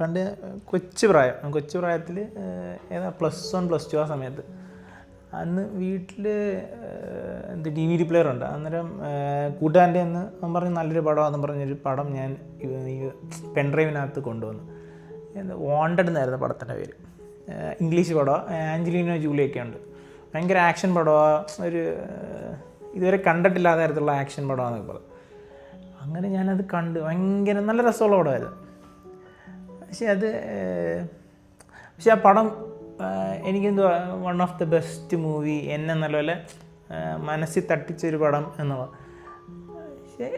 പണ്ട് കൊച്ചു പ്രായം കൊച്ചു പ്രായത്തിൽ ഏതാ പ്ലസ് വൺ പ്ലസ് ടു ആ സമയത്ത്. അന്ന് വീട്ടിൽ എന്ത് ഡി വി ഡി പ്ലെയർ ഉണ്ട്. അന്നേരം കൂട്ടുകാരന്റെ അന്ന് അവൻ പറഞ്ഞ് നല്ലൊരു പടം പടമാണെന്ന് പറഞ്ഞൊരു പടം ഞാൻ ഈ പെൻഡ്രൈവിനകത്ത് കൊണ്ടുവന്നു. എന്താ വോണ്ടഡ് എന്നായിരുന്നു പടത്തിന്റെ പേര്. ഇംഗ്ലീഷ് പടമാണ് ആഞ്ചലീനോ ജൂലിയൊക്കെ ഉണ്ട്. ഭയങ്കര ആക്ഷൻ പടമാണ് ഒരു ഇതുവരെ കണ്ടിട്ടില്ലാത്ത തരത്തിലുള്ള ആക്ഷൻ പടമാണെന്നൊക്കെ പറഞ്ഞു. അങ്ങനെ ഞാനത് കണ്ട്. ഭയങ്കര നല്ല രസമുള്ള പടമായിരുന്നു. പക്ഷെ അത് പക്ഷേ ആ പടം ഏഹ്, എനിക്കെന്തോ one of the best movie എന്നെ നല്ലപോലെ മനസ്സിൽ തട്ടിച്ചൊരു പടം എന്നുള്ളത്. പക്ഷേ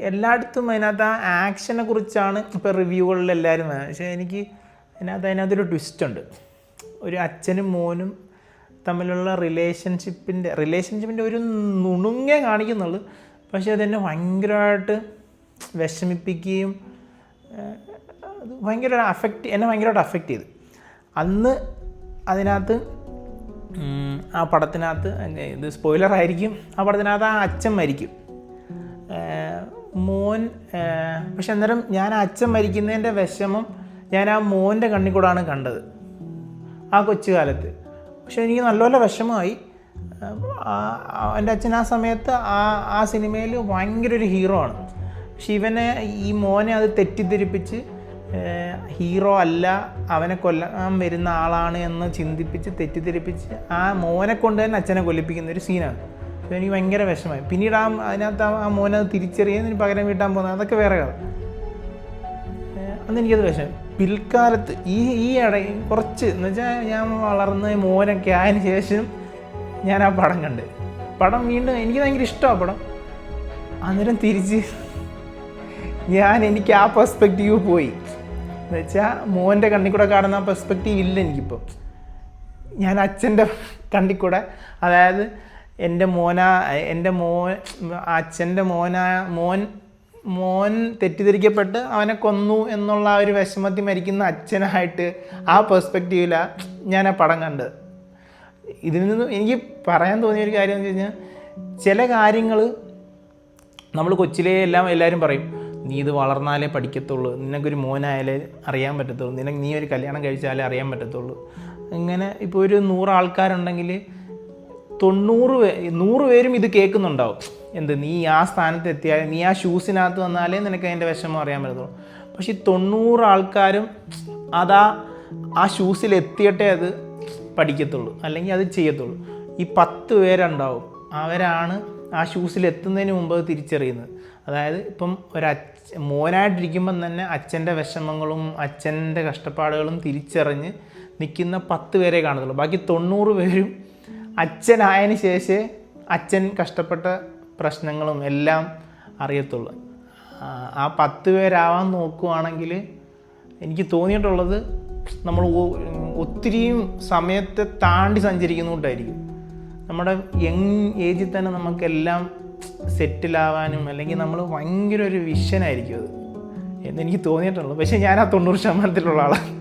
എല്ലായിടത്തും അതിനകത്ത് ആ ആക്ഷനെ കുറിച്ചാണ് ഇപ്പോൾ റിവ്യൂകളിൽ എല്ലാവരും പക്ഷേ എനിക്ക് അതിനകത്ത് അതിനകത്തൊരു ട്വിസ്റ്റ് ഉണ്ട്. ഒരു അച്ഛനും മോനും തമ്മിലുള്ള റിലേഷൻഷിപ്പിന്റെ റിലേഷൻഷിപ്പിന്റെ ഒരു നുണുങ്ങേ കാണിക്കുന്നുള്ളൂ. പക്ഷേ അതെന്നെ ഭയങ്കരമായിട്ട് വിഷമിപ്പിക്കുകയും ഭയങ്കര അഫക്റ്റ് എന്നെ ഭയങ്കരമായിട്ട് അഫക്റ്റ് ചെയ്തു. അന്ന് അതിനകത്ത് ആ പടത്തിനകത്ത് ഇത് സ്പോയിലർ ആയിരിക്കും. ആ പടത്തിനകത്ത് ആ അച്ഛൻ മരിക്കും. മോൻ പക്ഷെ അന്നേരം ഞാൻ ആ അച്ഛൻ മരിക്കുന്നതിന്റെ വിഷമം ഞാൻ ആ മോന്റെ കണ്ണിൽ കൂടാണ് കണ്ടത്. ആ കൊച്ചു കാലത്ത് പക്ഷെ എനിക്ക് നല്ലപോലെ വിഷമമായി. എന്റെ അച്ഛൻ ആ സമയത്ത് ആ ആ സിനിമയിൽ ഭയങ്കര ഒരു ഹീറോ ആണ്. ഇവനെ ഈ മോനെ അത് തെറ്റിദ്ധരിപ്പിച്ച് ഹീറോ അല്ല അവനെ കൊല്ലാൻ വരുന്ന ആളാണ് എന്ന് ചിന്തിപ്പിച്ച് തെറ്റിദ്ധരിപ്പിച്ച് ആ മോനെ കൊണ്ട് തന്നെ അച്ഛനെ കൊല്ലിപ്പിക്കുന്ന ഒരു സീനാണ്. അപ്പോൾ എനിക്ക് ഭയങ്കര വിഷമായി പിന്നീട് ആ അതിനകത്ത് ആ- മോനെ അത് തിരിച്ചറിയുന്നതിന് പകരം വീട്ടാൻ പോകുന്നത് അതൊക്കെ വേറെ കഥ. അന്നെനിക്കത് വിഷമം. പിൽക്കാലത്ത് ഈ ഈ ഇട കുറച്ച് എന്ന് വെച്ചാൽ ഞാൻ വളർന്ന് മോനൊക്കെ ആയതിന് ശേഷം ഞാൻ ആ പടം കണ്ട്. പടം വീണ്ടും എനിക്ക് ഭയങ്കര ഇഷ്ടമാണ് പടം. അന്നേരം തിരിച്ച് ഞാൻ എനിക്ക് ആ പെർസ്പെക്റ്റീവ് പോയി. എന്ന് വെച്ചാൽ മോന്റെ കണ്ണിൽ കൂടെ കാണുന്ന ആ പെർസ്പെക്റ്റീവ് ഇല്ല എനിക്കിപ്പം. ഞാൻ അച്ഛന്റെ കണ്ണിൽ കൂടെ അതായത് എന്റെ മോന എന്റെ മോൻ അച്ഛന്റെ മോന മോൻ മോൻ തെറ്റിദ്ധരിക്കപ്പെട്ട് അവനെ കൊന്നു എന്നുള്ള ആ ഒരു വിഷമത്തിൽ മരിക്കുന്ന അച്ഛനായിട്ട് ആ പെർസ്പെക്റ്റീവിലാണ് ഞാൻ ആ പടം കണ്ടത്. ഇതിൽ നിന്ന് എനിക്ക് പറയാൻ തോന്നിയ ഒരു കാര്യം എന്ന് വെച്ച് കഴിഞ്ഞാൽ ചില കാര്യങ്ങൾ നമ്മൾ കൊച്ചിലെ എല്ലാം എല്ലാവരും പറയും നീ ഇത് വളർന്നാലേ പഠിക്കത്തുള്ളൂ. നിനക്കൊരു മോനായാലേ അറിയാൻ പറ്റത്തുള്ളൂ. നിനക്ക് നീ ഒരു കല്യാണം കഴിച്ചാലേ അറിയാൻ പറ്റത്തുള്ളൂ. ഇങ്ങനെ ഇപ്പോൾ ഒരു നൂറ് ആൾക്കാരുണ്ടെങ്കിൽ തൊണ്ണൂറ് പേ നൂറ് പേരും ഇത് കേൾക്കുന്നുണ്ടാവും. എന്ത് നീ ആ സ്ഥാനത്ത് എത്തിയാൽ നീ ആ ഷൂസിനകത്ത് വന്നാലേ നിനക്ക് അതിന്റെ വിഷമം അറിയാൻ പറ്റത്തുള്ളൂ. പക്ഷേ തൊണ്ണൂറ് ആൾക്കാരും അതാ ആ ഷൂസിൽ എത്തിയിട്ടേ അത് പഠിക്കത്തുള്ളൂ. അല്ലെങ്കിൽ അത് ചെയ്യത്തുള്ളൂ. ഈ പത്ത് പേരുണ്ടാവും. അവരാണ് ആ ഷൂസിൽ എത്തുന്നതിന് മുമ്പ് തിരിച്ചറിയുന്നത്. അതായത് ഇപ്പം ഒരു അച്ഛ മോനായിട്ടിരിക്കുമ്പം തന്നെ അച്ഛന്റെ വിഷമങ്ങളും അച്ഛന്റെ കഷ്ടപ്പാടുകളും തിരിച്ചറിഞ്ഞ് നിൽക്കുന്ന പത്ത് പേരെ കാണത്തുള്ളൂ. ബാക്കി തൊണ്ണൂറ് പേരും അച്ഛനായതിന് ശേഷമേ അച്ഛൻ കഷ്ടപ്പെട്ട പ്രശ്നങ്ങളും എല്ലാം അറിയത്തുള്ളൂ. ആ- പത്ത് പേരാവാൻ നോക്കുവാണെങ്കിൽ എനിക്ക് തോന്നിയിട്ടുള്ളത് നമ്മൾ ഒത്തിരിയും സമയത്തെ താണ്ടി സഞ്ചരിക്കുന്നതുകൊണ്ടായിരിക്കും നമ്മുടെ യങ് ഏജിൽ തന്നെ നമുക്കെല്ലാം സെറ്റിലാവാനും അല്ലെങ്കിൽ നമ്മൾ ഭയങ്കര ഒരു വിഷനായിരിക്കും അത് എന്നെനിക്ക് തോന്നിയിട്ടുള്ളൂ. പക്ഷേ ഞാൻ ആ തൊണ്ണൂറ് ശതമാനത്തിലുള്ള ആളാണ്